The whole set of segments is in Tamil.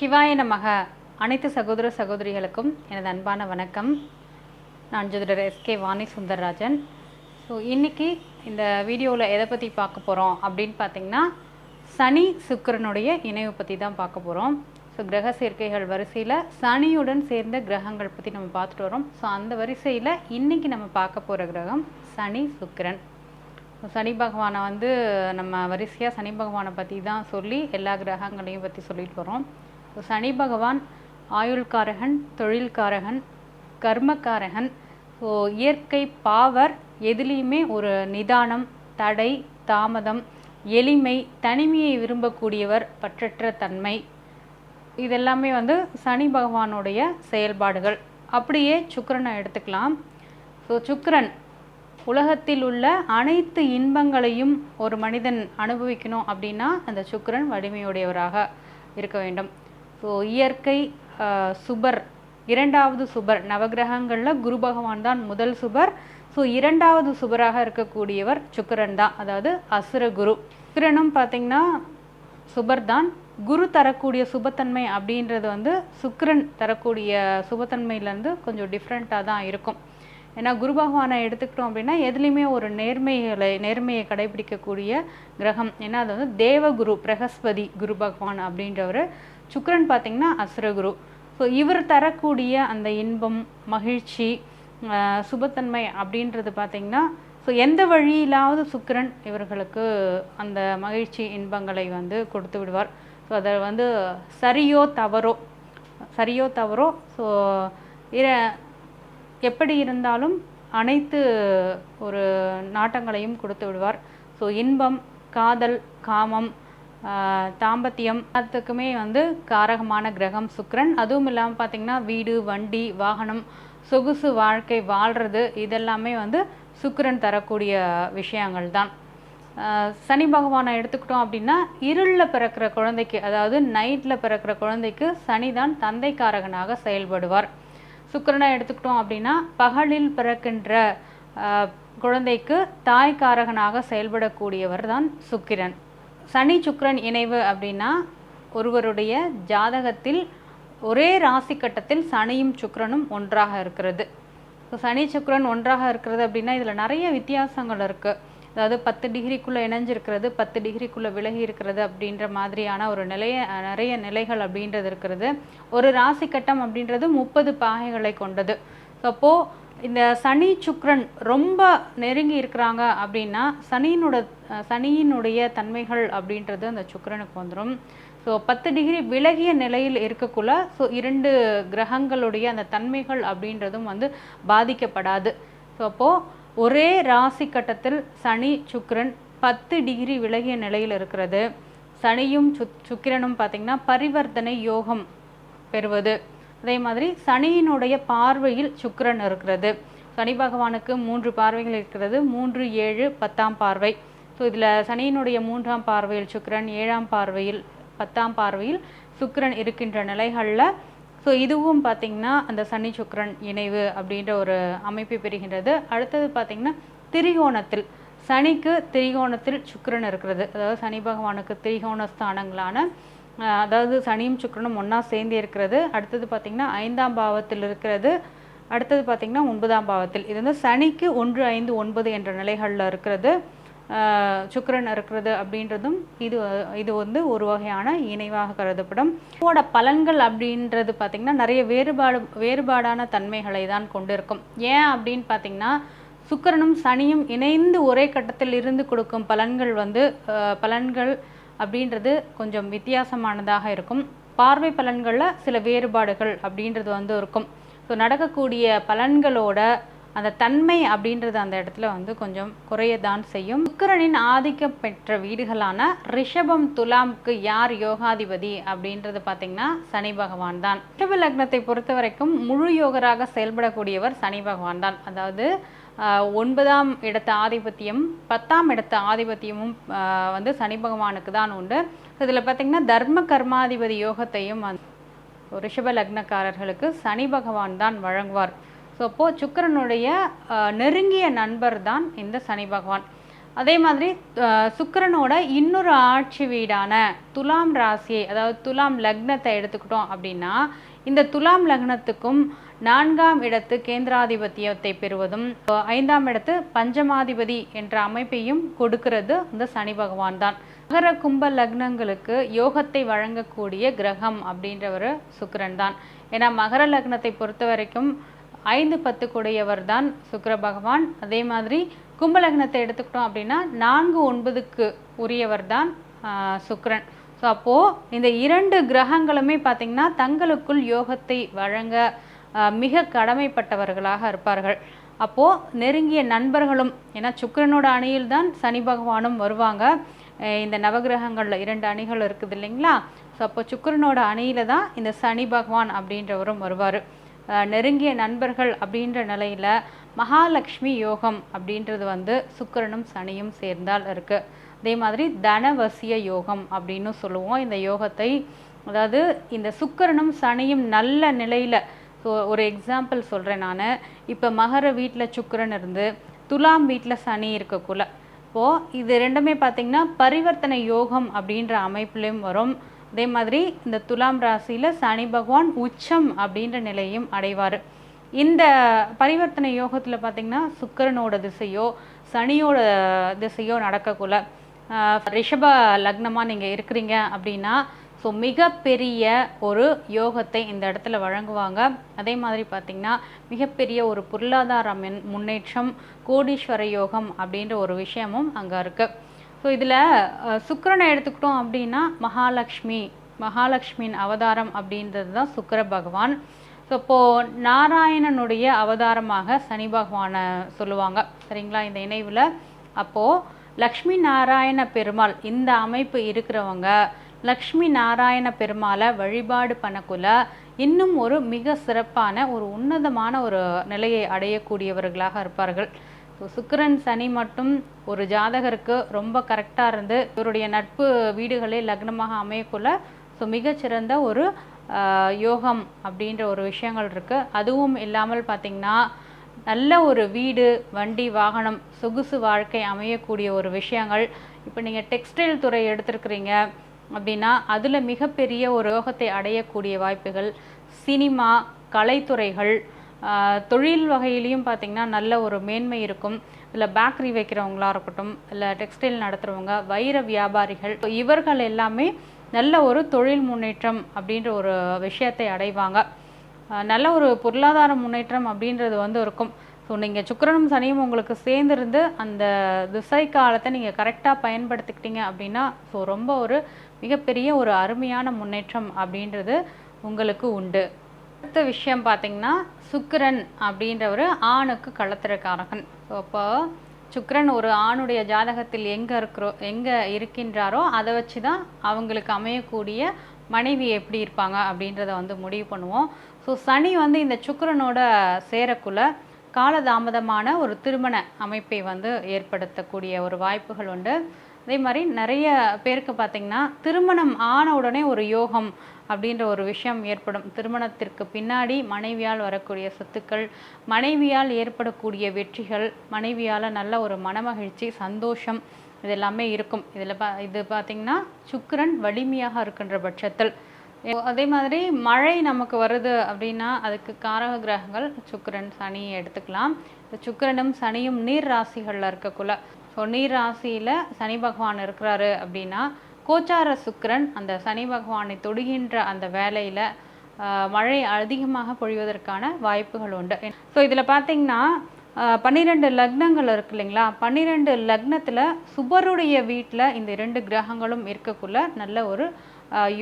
சிவாய நமக. அனைத்து சகோதர சகோதரிகளுக்கும் எனது அன்பான வணக்கம். நான் ஜோதிடர் எஸ்கே வாணி சுந்தர்ராஜன். ஸோ இன்றைக்கி இந்த வீடியோவில் எதை பற்றி பார்க்க போகிறோம் அப்படின்னு பார்த்தீங்கன்னா சனி சுக்கிரனுடைய இணைவு பற்றி தான் பார்க்க போகிறோம் ஸோ கிரக சேர்க்கைகள் வரிசையில் சனியுடன் சேர்ந்த கிரகங்கள் பற்றி நம்ம பார்த்துட்டு வரோம். ஸோ அந்த வரிசையில் இன்றைக்கி நம்ம பார்க்க போகிற கிரகம் சனி சுக்கரன். சனி பகவானை வந்து நம்ம வரிசையாக சனி பகவானை பற்றி தான் சொல்லி எல்லா கிரகங்களையும் பற்றி சொல்லிட்டு வரோம். சனி பகவான் ஆயுள்காரகன் தொழில்காரகன் கர்மக்காரகன் ஸோ இயற்கை பாவர் எதுலேயுமே ஒரு நிதானம் தடை தாமதம் எளிமை தனிமையை விரும்பக்கூடியவர் பற்றற்ற தன்மை. இதெல்லாமே வந்து சனி பகவானுடைய செயல்பாடுகள். அப்படியே சுக்கிரனை எடுத்துக்கலாம். ஸோ சுக்கிரன் உலகத்தில் உள்ள அனைத்து இன்பங்களையும் ஒரு மனிதன் அனுபவிக்கணும் அப்படின்னா அந்த சுக்கரன் வலிமையுடையவராக இருக்க வேண்டும். ஸோ இயற்கை சுபர் இரண்டாவது சுபர் நவகிரகங்களில் குரு பகவான் தான் முதல் சுபர். ஸோ இரண்டாவது சுபராக இருக்கக்கூடியவர் சுக்கரன் தான் அதாவது அசுர குரு. சுக்கரனும் பார்த்தீங்கன்னா சுபர் தான். குரு தரக்கூடிய சுபத்தன்மை அப்படின்றது வந்து சுக்கரன் தரக்கூடிய சுபத்தன்மையிலேருந்து கொஞ்சம் டிஃப்ரெண்ட்டாக தான் இருக்கும். ஏன்னா குரு பகவானை எடுத்துக்கிட்டோம் அப்படின்னா எதுலேயுமே ஒரு நேர்மைகளை நேர்மையை கடைபிடிக்கக்கூடிய கிரகம். ஏன்னா அது வந்து தேவகுரு பிரகஸ்பதி குரு பகவான் அப்படின்றவர். சுக்கரன் பார்த்திங்கன்னா அசுரகுரு. ஸோ இவர் தரக்கூடிய அந்த இன்பம் மகிழ்ச்சி சுபத்தன்மை அப்படின்றது பார்த்தீங்கன்னா ஸோ எந்த வழியிலாவது சுக்கரன் இவர்களுக்கு அந்த மகிழ்ச்சி இன்பங்களை வந்து கொடுத்து விடுவார். ஸோ அதை வந்து சரியோ தவறோ சரியோ தவறோ ஸோ இர எப்படி இருந்தாலும் அனைத்து ஒரு நாட்டங்களையும் கொடுத்து விடுவார். ஸோ இன்பம் காதல் காமம் தாம்பத்தியம் அதுக்குமே வந்து காரகமான கிரகம் சுக்கிரன். அதுவும் இல்லாமல் பார்த்திங்கன்னா வீடு வண்டி வாகனம் சொகுசு வாழ்க்கை வாழ்கிறது இதெல்லாமே வந்து சுக்கிரன் தரக்கூடிய விஷயங்கள் தான். சனி பகவானை எடுத்துக்கிட்டோம் அப்படின்னா இருளில் பிறக்கிற குழந்தைக்கு அதாவது நைட்டில் பிறக்கிற குழந்தைக்கு சனி தான் தந்தைக்காரகனாக செயல்படுவார். சுக்கிரனை எடுத்துக்கிட்டோம் அப்படின்னா பகலில் பிறக்கின்ற குழந்தைக்கு தாய்க்காரகனாக செயல்படக்கூடியவர் தான் சுக்கிரன். சனி சுக்ரன் இணைவு அப்படின்னா ஒருவருடைய ஜாதகத்தில் ஒரே ராசி கட்டத்தில் சனியும் சுக்ரனும் ஒன்றாக இருக்கிறது. ஸோ சனி சுக்ரன் ஒன்றாக இருக்கிறது அப்படின்னா இதில் நிறைய வித்தியாசங்கள் இருக்குது அதாவது பத்து டிகிரிக்குள்ளே இணைஞ்சிருக்கிறது பத்து டிகிரிக்குள்ளே விலகி இருக்கிறது அப்படின்ற மாதிரியான ஒரு நிலைய நிறைய நிலைகள் அப்படின்றது இருக்கிறது. ஒரு ராசி கட்டம் அப்படின்றது முப்பது பாகைகளை கொண்டது. ஸோ அப்போது இந்த சனி சுக்ரன் ரொம்ப நெருங்கி இருக்கிறாங்க அப்படின்னா சனியினோட சனியினுடைய தன்மைகள் அப்படின்றது அந்த சுக்கிரனுக்கு வந்துடும் ஸோ பத்து டிகிரி விலகிய நிலையில் இருக்கக்குள்ள ஸோ இரண்டு கிரகங்களுடைய அந்த தன்மைகள் அப்படின்றதும் வந்து பாதிக்கப்படாது. ஸோ அப்போது ஒரே ராசி கட்டத்தில் சனி சுக்கிரன் பத்து டிகிரி விலகிய நிலையில் இருக்கிறது. சனியும் சுக் சுக்கிரனும் பார்த்திங்கன்னா பரிவர்த்தனை யோகம் பெறுவது. அதே மாதிரி சனியினுடைய பார்வையில் சுக்கரன் இருக்கிறது. சனி பகவானுக்கு மூன்று பார்வைகள் இருக்கிறது. மூன்று ஏழு பத்தாம் பார்வை. ஸோ இதில் சனியினுடைய மூன்றாம் பார்வையில் சுக்கரன் ஏழாம் பார்வையில் பத்தாம் பார்வையில் சுக்கரன் இருக்கின்ற நிலைகளில். ஸோ இதுவும் பார்த்திங்கன்னா அந்த சனி சுக்கரன் இணைவு அப்படின்ற ஒரு அமைப்பை பெறுகின்றது. அடுத்தது பார்த்திங்கன்னா திரிகோணத்தில் சனிக்கு திரிகோணத்தில் சுக்கரன் இருக்கிறது. அதாவது சனி பகவானுக்கு திரிகோண ஸ்தானங்களான அதாவது சனியும் சுக்கிரனும் ஒன்றா சேர்ந்து இருக்கிறது. அடுத்தது பார்த்திங்கன்னா ஐந்தாம் பாவத்தில் இருக்கிறது. அடுத்தது பார்த்திங்கன்னா ஒன்பதாம் பாவத்தில். இது வந்து சனிக்கு ஒன்று ஐந்து ஒன்பது என்ற நிலைகளில் இருக்கிறது. சுக்கரன் இருக்கிறது அப்படின்றதும் இது இது வந்து ஒரு வகையான இணைவாக கருதப்படும். இதோட பலன்கள் அப்படின்றது பார்த்திங்கன்னா நிறைய வேறுபாடு வேறுபாடான தன்மைகளை தான் கொண்டிருக்கும். ஏன் அப்படின்னு பார்த்திங்கன்னா சுக்கரனும் சனியும் இணைந்து ஒரே கட்டத்தில் இருந்து கொடுக்கும் பலன்கள் வந்து பலன்கள் அப்படின்றது கொஞ்சம் வித்தியாசமானதாக இருக்கும். பார்வை பலன்களில் சில வேறுபாடுகள் அப்படின்றது வந்து இருக்கும். ஸோ நடக்கக்கூடிய பலன்களோட அந்த தன்மை அப்படின்றது அந்த இடத்துல வந்து கொஞ்சம் குறையதான் செய்யும். சுக்கரனின் ஆதிக்கம் பெற்ற வீடுகளான ரிஷபம் துலாம்க்கு யார் யோகாதிபதி அப்படின்றது பார்த்தீங்கன்னா சனி பகவான் தான். ரிஷப லக்னத்தை பொறுத்த வரைக்கும் முழு யோகராக செயல்படக்கூடியவர் சனி பகவான் தான். அதாவது ஒன்பதாம் இடத்த ஆதிபத்தியம் பத்தாம் இடத்த ஆதிபத்தியமும் வந்து சனி பகவானுக்கு தான் உண்டு. இதில் பார்த்திங்கன்னா தர்ம கர்மாதிபதி யோகத்தையும் ரிஷப லக்னக்காரர்களுக்கு சனி பகவான் தான் வழங்குவார். ஸோ அப்போது சுக்கரனுடைய நெருங்கிய நண்பர் தான் இந்த சனி பகவான். அதே மாதிரி சுக்கரனோட இன்னொரு ஆட்சி வீடான துலாம் ராசியை அதாவது துலாம் லக்னத்தை எடுத்துக்கிட்டோம் அப்படின்னா இந்த துலாம் லக்னத்துக்கும் நான்காம் இடத்து கேந்திராதிபத்தியத்தை பெறுவதும் ஐந்தாம் இடத்து பஞ்சமாதிபதி என்ற அமைப்பையும் கொடுக்கிறது இந்த சனி பகவான் தான் மகர கும்ப லக்னங்களுக்கு யோகத்தை வழங்கக்கூடிய கிரகம் அப்படின்றவர் சுக்கரன் தான் ஏன்னா மகர லக்னத்தை பொறுத்த வரைக்கும் ஐந்து பத்து கூடையவர் தான் சுக்கர பகவான். அதே மாதிரி கும்பலக்னத்தை எடுத்துக்கிட்டோம் அப்படின்னா நான்கு ஒன்பதுக்கு உரியவர் தான் சுக்கரன் சுக்கிரன். ஸோ அப்போது இந்த இரண்டு கிரகங்களுமே பார்த்திங்கன்னா தங்களுக்குள் யோகத்தை வழங்க மிக கடமைப்பட்டவர்களாக இருப்பார்கள். அப்போது நெருங்கிய நண்பர்களும் ஏன்னா சுக்கரனோட அணியில் தான் சனி பகவானும் வருவாங்க. இந்த நவகிரகங்களில் இரண்டு அணிகள் இருக்குது இல்லைங்களா? ஸோ அப்போ சுக்கரனோட அணியில் தான் இந்த சனி பகவான் அப்படின்றவரும் வருவார். நெருங்கிய நண்பர்கள் அப்படின்ற நிலையில் மகாலட்சுமி யோகம் அப்படின்றது வந்து சுக்கிரனும் சனியும் சேர்ந்தால் இருக்குது அதே மாதிரி தனவசிய யோகம் அப்படின்னு சொல்லுவோம். இந்த யோகத்தை அதாவது இந்த சுக்கரனும் சனியும் நல்ல நிலையில் ஸோ ஒரு எக்ஸாம்பிள் சொல்கிறேன் நான். இப்போ மகர வீட்டில் சுக்கரன் இருந்து துலாம் வீட்டில் சனி இருக்கக்குள்ள இப்போது இது ரெண்டுமே பார்த்திங்கன்னா பரிவர்த்தனை யோகம் அப்படின்ற அமைப்புலையும் வரும். அதே மாதிரி இந்த துலாம் ராசியில் சனி பகவான் உச்சம் அப்படின்ற நிலையும் அடைவார். இந்த பரிவர்த்தனை யோகத்தில் பார்த்திங்கன்னா சுக்கிரனோட திசையோ சனியோட திசையோ நடக்கக்குள்ள ரிஷப லக்னமாக நீங்கள் இருக்கிறீங்க அப்படின்னா ஸோ மிகப்பெரிய ஒரு யோகத்தை இந்த இடத்துல வழங்குவாங்க. அதே மாதிரி பார்த்திங்கன்னா மிகப்பெரிய ஒரு பொருளாதார முன்னேற்றம் கோடீஸ்வர யோகம் அப்படின்ற ஒரு விஷயமும் அங்கே இருக்குது ஸோ இதில் சுக்கரனை எடுத்துக்கிட்டோம் அப்படின்னா மகாலட்சுமி மகாலட்சுமியின் அவதாரம் அப்படின்றது தான் சுக்கர பகவான். ஸோ இப்போது நாராயணனுடைய அவதாரமாக சனி பகவானை சொல்லுவாங்க. சரிங்களா? இந்த இணைவில். அப்போது லக்ஷ்மி நாராயண பெருமாள் இந்த அமைப்பு இருக்கிறவங்க லக்ஷ்மி நாராயண பெருமாளை வழிபாடு பண்ணக்குள்ள இன்னும் ஒரு மிக சிறப்பான ஒரு உன்னதமான ஒரு நிலையை அடையக்கூடியவர்களாக இருப்பார்கள். ஸோ சுக்கிரன் சனி மட்டும் ஒரு ஜாதகருக்கு ரொம்ப கரெக்டாக இருந்து இவருடைய நட்பு வீடுகளே லக்னமாக அமையக்குள்ள ஸோ மிகச்சிறந்த ஒரு யோகம் அப்படின்ற ஒரு விஷயங்கள் இருக்குது அதுவும் இல்லாமல் பார்த்திங்கன்னா நல்ல ஒரு வீடு வண்டி வாகனம் சொகுசு வாழ்க்கை அமையக்கூடிய ஒரு விஷயங்கள். இப்போ நீங்கள் டெக்ஸ்டைல் துறை எடுத்திருக்கிறீங்க அப்படின்னா அதில் மிகப்பெரிய ஒரு யோகத்தை அடையக்கூடிய வாய்ப்புகள் சினிமா கலைத்துறைகள் தொழில் வகையிலையும் பார்த்திங்கன்னா நல்ல ஒரு மேன்மை இருக்கும். இல்லை பேக்கரி வைக்கிறவங்களா இருக்கட்டும் இல்லை டெக்ஸ்டைல் நடத்துகிறவங்க வைர வியாபாரிகள் இவர்கள் எல்லாமே நல்ல ஒரு தொழில் முன்னேற்றம் அப்படின்ற ஒரு விஷயத்தை அடைவாங்க. நல்ல ஒரு பொருளாதார முன்னேற்றம் அப்படின்றது வந்து இருக்கும். ஸோ நீங்கள் சுக்கரனும் சனியும் உங்களுக்கு சேர்ந்துருந்து அந்த திசை காலத்தை நீங்கள் கரெக்டாக பயன்படுத்திக்கிட்டீங்க அப்படின்னா ஸோ ரொம்ப ஒரு மிகப்பெரிய ஒரு அருமையான முன்னேற்றம் அப்படின்றது உங்களுக்கு உண்டு. அடுத்த விஷயம் பார்த்தீங்கன்னா சுக்கிரன் அப்படின்றவர் ஆணுக்கு களத்திரக்காரகன் ஸோ அப்போ சுக்கரன் ஒரு ஆணுடைய ஜாதகத்தில் எங்கே இருக்கிறோ எங்கே இருக்கின்றாரோ அதை வச்சு தான் அவங்களுக்கு அமையக்கூடிய மனைவி எப்படி இருப்பாங்க அப்படின்றத வந்து முடிவு பண்ணுவோம். ஸோ சனி வந்து இந்த சுக்கிரனோட சேரக்குள்ள காலதாமதமான ஒரு திருமண அமைப்பை வந்து ஏற்படுத்தக்கூடிய ஒரு வாய்ப்புகள் உண்டு. அதே மாதிரி நிறைய பேருக்கு பார்த்திங்கன்னா திருமணம் ஆன உடனே ஒரு யோகம் அப்படின்ற ஒரு விஷயம் ஏற்படும். திருமணத்திற்கு பின்னாடி மனைவியால் வரக்கூடிய சொத்துக்கள் மனைவியால் ஏற்படக்கூடிய வெற்றிகள் மனைவியால் நல்ல ஒரு மனமகிழ்ச்சி சந்தோஷம் இது எல்லாமே இருக்கும். இதில் பா இது பார்த்திங்கன்னா சுக்கிரன் வலிமையாக இருக்கின்ற பட்சத்தில் அதே மாதிரி மழை நமக்கு வருது அப்படின்னா அதுக்கு காரக கிரகங்கள் சுக்கிரன் சனி எடுத்துக்கலாம். இந்த சுக்கிரனும் சனியும் நீர் ராசிகளில் இருக்கக்குள்ள. ஸோ நீர் ராசியில் சனி பகவான் இருக்கிறாரு அப்படின்னா கோச்சார சுக்கரன் அந்த சனி பகவானை தொடுகின்ற அந்த வேலையில் மழை அதிகமாக பொழிவதற்கான வாய்ப்புகள் உண்டு. ஸோ இதில் பார்த்தீங்கன்னா பன்னிரெண்டு லக்னங்கள் இருக்கு இல்லைங்களா? பன்னிரெண்டு லக்னத்தில் சுபருடைய வீட்டில் இந்த இரண்டு கிரகங்களும் இருக்கக்குள்ள நல்ல ஒரு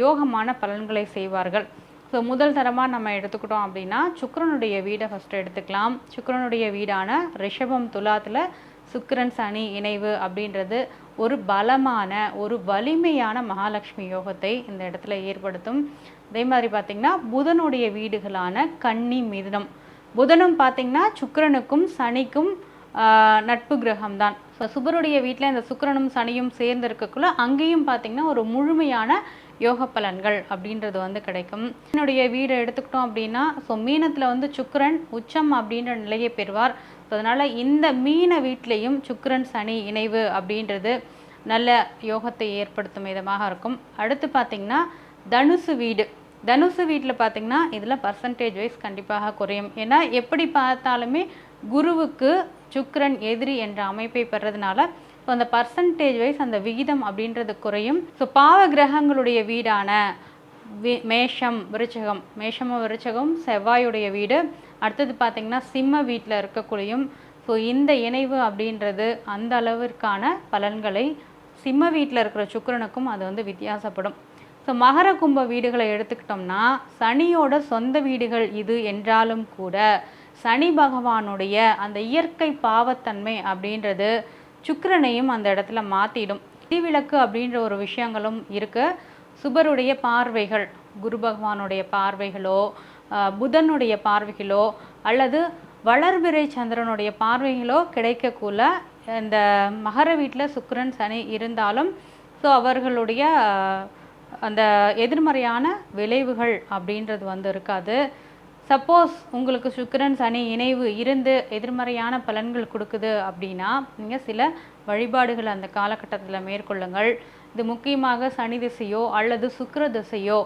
யோகமான பலன்களை செய்வார்கள். ஸோ முதல் தரமாக நம்ம எடுத்துக்கிட்டோம் அப்படின்னா சுக்கரனுடைய வீடை ஃபஸ்ட்டு எடுத்துக்கலாம். சுக்கரனுடைய வீடான ரிஷபம் துலாத்தில் சுக்கிரன் சனி இணைவு அப்படின்றது ஒரு பலமான ஒரு வலிமையான மகாலட்சுமி யோகத்தை இந்த இடத்துல ஏற்படுத்தும். அதே மாதிரி பார்த்திங்கன்னா புதனுடைய வீடுகளான கன்னி மிதனம். புதனும் பார்த்திங்கன்னா சுக்கரனுக்கும் சனிக்கும் நட்பு கிரகம் தான் ஸோ சுபருடைய வீட்டில் இந்த சுக்கரனும் சனியும் சேர்ந்து இருக்கக்குள்ள அங்கேயும் பார்த்திங்கன்னா ஒரு முழுமையான யோக பலன்கள் அப்படின்றது வந்து கிடைக்கும். என்னுடைய வீடை எடுத்துக்கிட்டோம் அப்படின்னா ஸோ மீனத்தில் வந்து சுக்கரன் உச்சம் அப்படின்ற நிலையை பெறுவார். ஸோ அதனால் இந்த மீன வீட்லேயும் சுக்கரன் சனி இணைவு அப்படின்றது நல்ல யோகத்தை ஏற்படுத்தும் விதமாக இருக்கும். அடுத்து பார்த்திங்கன்னா தனுசு வீடு. தனுசு வீட்டில் பார்த்திங்கன்னா இதில் பர்சன்டேஜ் வைஸ் கண்டிப்பாக குறையும். ஏன்னா எப்படி பார்த்தாலுமே குருவுக்கு சுக்கரன் எதிரி என்ற அமைப்பை பெறதுனால ஸோ அந்த பர்சன்டேஜ் வைஸ் அந்த விகிதம் அப்படின்றது குறையும். ஸோ பாவ கிரகங்களுடைய வீடான மேஷம் விருச்சகம். மேஷம விருச்சகம் செவ்வாயுடைய வீடு. அடுத்தது பார்த்திங்கன்னா சிம்ம வீட்டில் இருக்கக்கூடியும் ஸோ இந்த இணைவு அப்படின்றது அந்த அளவிற்கான பலன்களை சிம்ம வீட்டில் இருக்கிற சுக்கரனுக்கும் அது வந்து வித்தியாசப்படும். ஸோ மகர கும்ப வீடுகளை எடுத்துக்கிட்டோம்னா சனியோட சொந்த வீடுகள் இது என்றாலும் கூட சனி பகவானுடைய அந்த இயற்கை பாவத்தன்மை அப்படின்றது சுக்கரனையும் அந்த இடத்துல மாற்றிடும் விதிவிலக்கு அப்படின்ற ஒரு விஷயங்களும் இருக்குது சுபருடைய பார்வைகள் குரு பகவானுடைய பார்வைகளோ புதனுடைய பார்வைகளோ அல்லது வளர்பிறை சந்திரனுடைய பார்வைகளோ கிடைக்கக்குள்ள இந்த மகர வீட்டில் சுக்கரன் சனி இருந்தாலும் ஸோ அவர்களுடைய அந்த எதிர்மறையான விளைவுகள் அப்படின்றது வந்து இருக்காது. சப்போஸ் உங்களுக்கு சுக்கரன் சனி இணைவு இருந்து எதிர்மறையான பலன்கள் கொடுக்குது அப்படின்னா நீங்கள் சில வழிபாடுகள் அந்த காலகட்டத்தில் மேற்கொள்ளுங்கள். இது முக்கியமாக சனி திசையோ அல்லது சுக்கர திசையோ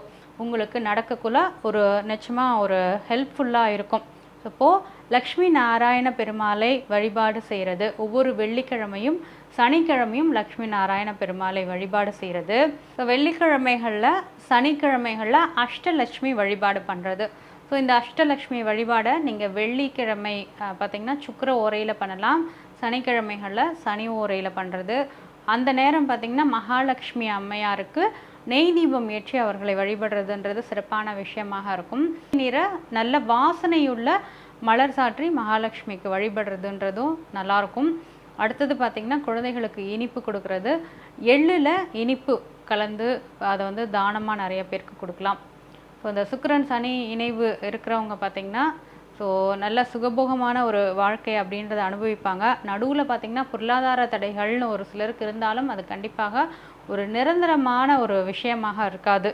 உங்களுக்கு நடக்கக்குள்ள ஒரு நிச்சயமாக ஒரு ஹெல்ப்ஃபுல்லாக இருக்கும். இப்போது லக்ஷ்மி நாராயண பெருமாளை வழிபாடு செய்கிறது. ஒவ்வொரு வெள்ளிக்கிழமையும் சனிக்கிழமையும் லக்ஷ்மி நாராயண பெருமாளை வழிபாடு செய்கிறது. ஸோ வெள்ளிக்கிழமைகளில் சனிக்கிழமைகளில் அஷ்டலட்சுமி வழிபாடு பண்ணுறது ஸோ இந்த அஷ்டலக்ஷ்மி வழிபாடை நீங்கள் வெள்ளிக்கிழமை பார்த்திங்கன்னா பார்த்தீங்கன்னா ஓரையில் பண்ணலாம். சனிக்கிழமைகளில் சனி ஓரையில் பண்ணுறது அந்த நேரம் பார்த்தீங்கன்னா மகாலட்சுமி அம்மையாருக்கு நெய் தீபம் ஏற்றி அவர்களை வழிபடுறதுன்றது சிறப்பான விஷயமாக இருக்கும். நிற நல்ல வாசனையுள்ள மலர் சாற்றி மகாலட்சுமிக்கு வழிபடுறதுன்றதும் நல்லாயிருக்கும். அடுத்தது பார்த்திங்கன்னா குழந்தைகளுக்கு இனிப்பு கொடுக்கறது. எள்ளில் இனிப்பு கலந்து அதை வந்து தானமாக நிறைய பேருக்கு கொடுக்கலாம். ஸோ இந்த சுக்கரன் சனி இணைவு இருக்கிறவங்க பார்த்திங்கன்னா ஸோ நல்ல சுகபோகமான ஒரு வாழ்க்கை அப்படின்றத அனுபவிப்பாங்க. நடுவில் பார்த்திங்கன்னா பொருளாதார தடைகள்னு ஒரு சிலருக்கு இருந்தாலும் அது கண்டிப்பாக ஒரு நிரந்தரமான ஒரு விஷயமாக இருக்காது.